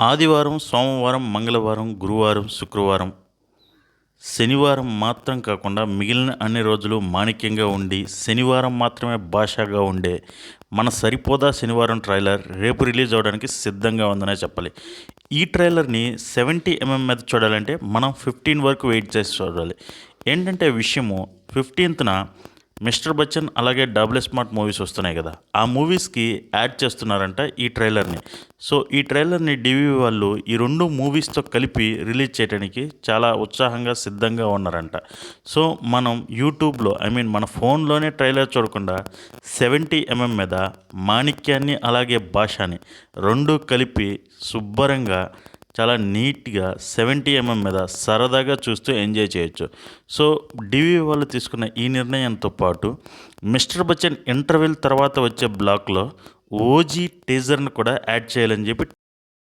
ఆదివారం సోమవారం మంగళవారం గురువారం శుక్రవారం. శనివారం మాత్రం కాకుండా మిగిలిన అన్ని రోజులు మాణిక్యంగా ఉండి శనివారం మాత్రమే భాషగా ఉండే మన సరిపోదా శనివారం ట్రైలర్ రేపు రిలీజ్ అవ్వడానికి సిద్ధంగా ఉందనే చెప్పాలి. ఈ ట్రైలర్ని సెవెంటీ ఎంఎం మీద చూడాలంటే మనం ఫిఫ్టీన్ వరకు వెయిట్ చేసి చూడాలి. ఏంటంటే విషయము ఫిఫ్టీన్త్న మిస్టర్ బచ్చన్ అలాగే డబుల్ స్మార్ట్ మూవీస్ వస్తున్నాయి కదా. ఆ మూవీస్కి యాడ్ చేస్తున్నారంట ఈ ట్రైలర్ని. సో ఈ ట్రైలర్ని డివి వాళ్ళు ఈ రెండు మూవీస్తో కలిపి రిలీజ్ చేయడానికి చాలా ఉత్సాహంగా సిద్ధంగా ఉన్నారంట. సో మనం యూట్యూబ్లో ఐ మీన్ మన ఫోన్లోనే ట్రైలర్ చూడకుండా సెవెంటీ ఎంఎం మీద మాణిక్యాన్ని అలాగే భాషని రెండు కలిపి శుభ్రంగా చాలా నీట్గా సెవెంటీ ఎంఎం మీద సరదాగా చూస్తూ ఎంజాయ్ చేయొచ్చు. సో డివి వాళ్ళు తీసుకున్న ఈ నిర్ణయంతో పాటు మిస్టర్ బచ్చన్ ఇంటర్వెల్ తర్వాత వచ్చే బ్లాక్లో ఓజీ టీజర్ను కూడా యాడ్ చేయాలని చెప్పి